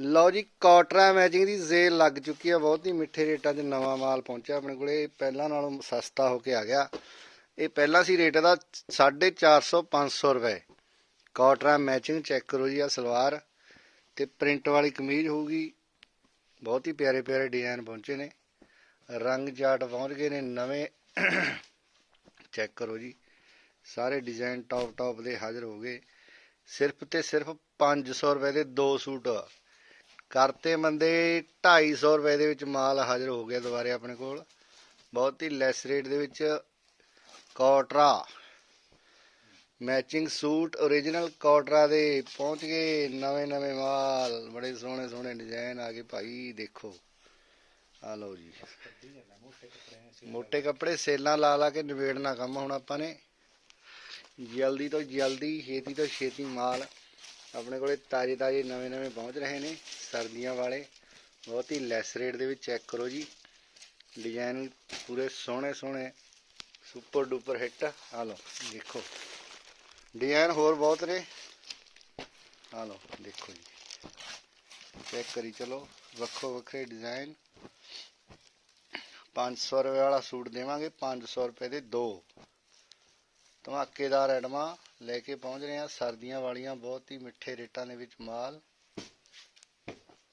ਲਓ ਜੀ, ਕਾਟਰਾ ਮੈਚਿੰਗ ਦੀ ਸੇਲ ਲੱਗ ਚੁੱਕੀ ਆ, ਬਹੁਤ ਹੀ ਮਿੱਠੇ ਰੇਟਾਂ 'ਚ ਨਵਾਂ ਮਾਲ ਪਹੁੰਚਿਆ ਆਪਣੇ ਕੋਲੇ। ਇਹ ਪਹਿਲਾਂ ਨਾਲੋਂ ਸਸਤਾ ਹੋ ਕੇ ਆ ਗਿਆ। ਇਹ ਪਹਿਲਾਂ ਸੀ ਰੇਟ ਦਾ 450 500 ਰੁਪਏ। ਕਾਟਰਾ ਮੈਚਿੰਗ ਚੈੱਕ ਕਰੋ ਜੀ ਆ ਸਲਵਾਰ। ਤੇ ਪ੍ਰਿੰਟ ਵਾਲੀ ਕਮੀਜ਼ ਹੋਊਗੀ। ਬਹੁਤ ਹੀ ਪਿਆਰੇ ਪਿਆਰੇ ਡਿਜ਼ਾਈਨ ਪਹੁੰਚੇ ਨੇ। ਰੰਗ ਚਾਰਟ ਪਹੁੰਚ ਗਏ ਨੇ ਨਵੇਂ। ਚੈੱਕ ਕਰੋ ਜੀ। ਸਾਰੇ ਡਿਜ਼ਾਈਨ ਟੌਪ ਟੌਪ ਦੇ ਹਾਜ਼ਰ ਹੋ ਗਏ। ਸਿਰਫ ਤੇ ਸਿਰਫ 500 ਰੁਪਏ ਦੇ ਦੋ ਸੂਟ। ਕਰਤੇ ਬੰਦੇ 250 ਰੁਪਏ ਦੇ ਵਿੱਚ ਮਾਲ ਹਾਜ਼ਰ ਹੋ ਗਿਆ ਦੁਬਾਰੇ ਆਪਣੇ ਕੋਲ। ਬਹੁਤ ਹੀ ਲੈਸ ਰੇਟ ਦੇ ਵਿੱਚ ਕੋਟਰਾ। ਮੈਚਿੰਗ ਸੂਟ origignal ਕੋਟਰਾ ਦੇ ਪਹੁੰਚ ਗਏ ਨਵੇਂ ਨਵੇਂ ਮਾਲ। ਬੜੇ ਸੋਹਣੇ ਸੋਹਣੇ ਡਿਜ਼ਾਈਨ ਆ ਗਏ ਭਾਈ, ਦੇਖੋ। ਆ ਲਓ ਜੀ। ਮੋٹے ਕੱਪੜੇ ਸੇਲਾਂ ਲਾ ਲਾ ਕੇ ਨਿਬੇੜਨਾ ਕੰਮ ਹੁਣ ਆਪਾਂ ਨੇ। ਜਲਦੀ ਤੋਂ ਜਲਦੀ, ਛੇਤੀ ਤੋਂ ਛੇਤੀ ਮਾਲ ਆਪਣੇ ਕੋਲੇ ਤਾਜ਼ੇ ਤਾਜ਼ੇ ਨਵੇਂ ਨਵੇਂ ਪਹੁੰਚ ਰਹੇ ਨੇ ਸਰਦੀਆਂ ਵਾਲੇ। ਬਹੁਤ ਹੀ ਲੈਸ ਰੇਟ ਦੇ ਵਿੱਚ ਚੈੱਕ ਕਰੋ ਜੀ। ਡਿਜ਼ਾਈਨ ਪੂਰੇ ਸੋਹਣੇ ਸੋਹਣੇ ਸੁਪਰ ਡੂਪਰ ਹਿੱਟ ਆ। ਲਓ, ਦੇਖੋ। ਡਿਜ਼ਾਈਨ ਹੋਰ ਬਹੁਤ ਨੇ। ਆ ਲਓ, ਦੇਖੋ ਜੀ। ਚੈੱਕ ਕਰੀ, ਚਲੋ। ਵੱਖੋ ਵੱਖਰੇ ਡਿਜ਼ਾਈਨ 500 ਰੁਪਏ ਵਾਲਾ ਸੂਟ ਦੇਵਾਂਗੇ 500 ਰੁਪਏ ਦੇ ਦੋ। ਧਮਾਕੇਦਾਰ ਐਡਮਾਂ ਲੈ ਕੇ ਪਹੁੰਚ ਰਹੇ ਆ ਸਰਦੀਆਂ ਵਾਲੀਆਂ ਬਹੁਤ ਹੀ ਮਿੱਠੇ ਰੇਟਾਂ ਦੇ ਵਿੱਚ ਮਾਲ।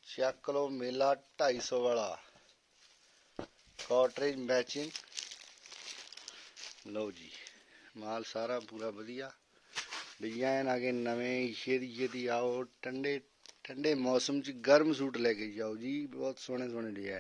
ਚੱਕ ਲਓ ਮੇਲਾ 250 ਵਾਲਾ। ਕਾਟਰੇਜ ਮੈਚਿੰਗ। ਲਓ ਜੀ, ਮਾਲ ਸਾਰਾ ਪੂਰਾ ਵਧੀਆ। ਡਿਜ਼ਾਈਨ ਆ ਗਏ ਨਵੇਂ, ਛੇਤੀ ਛੇਤੀ ਆਓ। ਠੰਡੇ ਠੰਡੇ ਮੌਸਮ 'ਚ ਗਰਮ ਸੂਟ ਲੈ ਕੇ ਜਾਓ ਜੀ। ਬਹੁਤ ਸੋਹਣੇ ਸੋਹਣੇ ਡਿਜ਼ਾਈਨ।